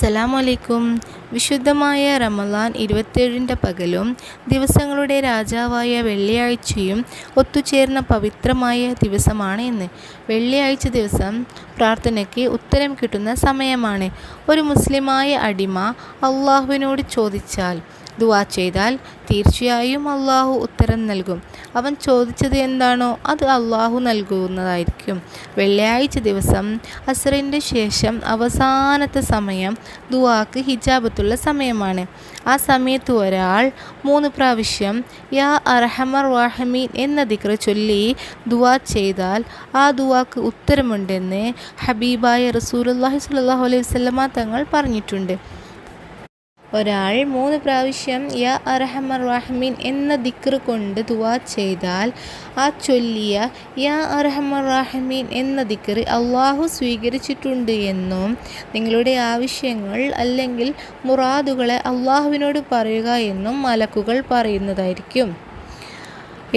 അസ്സലാമു അലൈക്കും വിശുദ്ധമായ റമലാൻ ഇരുപത്തേഴിന്റെ പകലും ദിവസങ്ങളുടെ രാജാവായ വെള്ളിയാഴ്ചയും ഒത്തുചേർന്ന പവിത്രമായ ദിവസമാണ് ഇന്ന്. വെള്ളിയാഴ്ച ദിവസം പ്രാർത്ഥനയ്ക്ക് ഉത്തരം കിട്ടുന്ന സമയമാണ്. ഒരു മുസ്ലിമായ അടിമ അള്ളാഹുവിനോട് ചോദിച്ചാൽ ദുവാ ചെയ്താൽ തീർച്ചയായും അള്ളാഹു ഉത്തരം നൽകും. അവൻ ചോദിച്ചത് എന്താണോ അത് അള്ളാഹു നൽകുന്നതായിരിക്കും. വെള്ളിയാഴ്ച ദിവസം അസറിന്റെ ശേഷം അവസാനത്തെ സമയം ദുവാക്ക് ഹിജാബത്തുള്ള സമയമാണ്. ആ സമയത്ത് ഒരാൾ മൂന്ന് പ്രാവശ്യം യാ അർഹമർ വാഹമീൻ എന്ന ദിക്ര ചൊല്ലി ദുവാ ചെയ്താൽ ആ ദുവാക്ക് ഉത്തരമുണ്ടെന്ന് ഹബീബായ റസൂലുള്ളാഹി സ്വല്ലല്ലാഹു അലൈഹി വസല്ലമ തങ്ങൾ പറഞ്ഞിട്ടുണ്ട്. ഒരാൾ മൂന്ന് പ്രാവശ്യം യ അർഹമർ റഹ്മീൻ എന്ന ദിക്ർ കൊണ്ട് ദുവാ ചെയ്താൽ ആ ചൊല്ലിയ യ അർഹമർ റഹ്മീൻ എന്ന ദിക്ർ അള്ളാഹു സ്വീകരിച്ചിട്ടുണ്ട് എന്നും നിങ്ങളുടെ ആവശ്യങ്ങൾ അല്ലെങ്കിൽ മുറാദുകളെ അള്ളാഹുവിനോട് പറയുക എന്നും മലക്കുകൾ പറയുന്നതായിരിക്കും.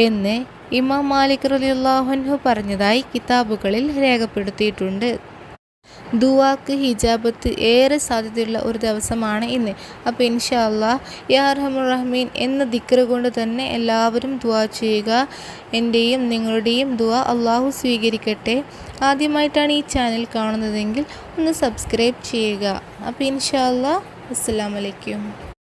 എന്ന് ഇമാം മാലിക് റലിയുള്ളാഹുൻഹു പറഞ്ഞതായി കിതാബുകളിൽ രേഖപ്പെടുത്തിയിട്ടുണ്ട്. ദുവാക്ക് ഹിജാബത്ത് ഏറെ സാധ്യതയുള്ള ഒരു ദിവസമാണ് ഇന്ന്. അപ്പോൾ ഇൻഷാ അല്ലാ യാ റഹമുർ റഹ്മീൻ എന്ന ദിക്ര കൊണ്ട് തന്നെ എല്ലാവരും ദുവാ ചെയ്യുക. എന്റെയും നിങ്ങളുടെയും ദുവാ അള്ളാഹു സ്വീകരിക്കട്ടെ. ആദ്യമായിട്ടാണ് ഈ ചാനൽ കാണുന്നതെങ്കിൽ ഒന്ന് സബ്സ്ക്രൈബ് ചെയ്യുക. അപ്പോൾ ഇൻഷാ അല്ലാ അസ്സാം വലൈക്കും